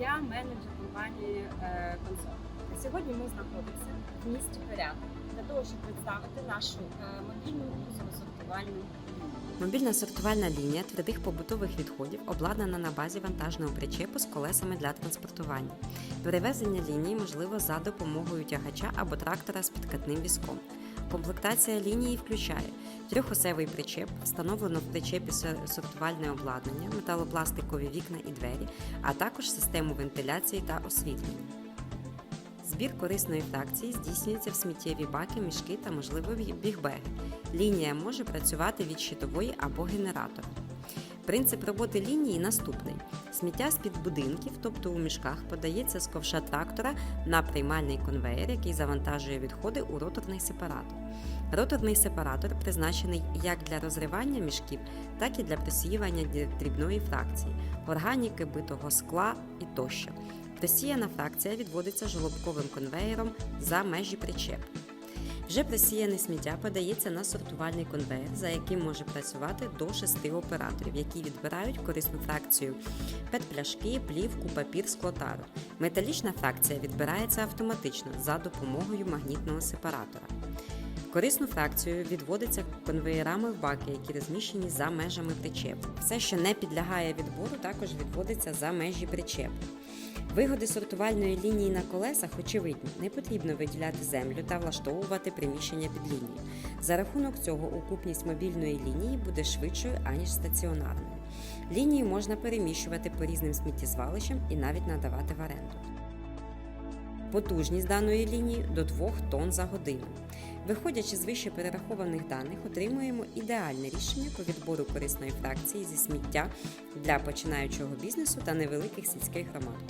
Я менеджер компанії е, Консоль. Сьогодні ми знаходимося в місті Порядок для того, щоб представити нашу е, мобільну сортувальну лінію. Мобільна сортувальна лінія твердих побутових відходів обладнана на базі вантажного причепу з колесами для транспортування. Перевезення лінії можливо за допомогою тягача або трактора з підкатним візком. Комплектація лінії включає трьохосевий причеп, встановлено в причепі сортувальне обладнання, металопластикові вікна і двері, а також систему вентиляції та освітлення. Збір корисної фракції здійснюється в сміттєві баки, мішки та, можливо, бігбеги. Лінія може працювати від щитової або генератора. Принцип роботи лінії наступний: сміття з-під будинків, тобто у мішках, подається з ковша трактора на приймальний конвеєр, який завантажує відходи у роторний сепаратор. Роторний сепаратор призначений як для розривання мішків, так і для просіювання дрі- дрібної фракції, органіки, битого скла і тощо. Просіяна фракція відводиться жолобковим конвеєром за межі причепу. Вже просіяне сміття подається на сортувальний конвейер, за яким може працювати до шести операторів, які відбирають корисну фракцію пет-пляшки, плівку, папір, склотару. Металічна фракція відбирається автоматично за допомогою магнітного сепаратора. Корисну фракцію відводиться конвеєрами в баки, які розміщені за межами причепу. Все, що не підлягає відбору, також відводиться за межі причепу. Вигоди сортувальної лінії на колесах очевидні. Не потрібно виділяти землю та влаштовувати приміщення під лінію. За рахунок цього окупність мобільної лінії буде швидшою, аніж стаціонарною. Лінії можна переміщувати по різним сміттєзвалищам і навіть надавати в оренду. Потужність даної лінії до 2 тонн за годину. Виходячи з вище перерахованих даних, отримуємо ідеальне рішення по відбору корисної фракції зі сміття для починаючого бізнесу та невеликих сільських громад.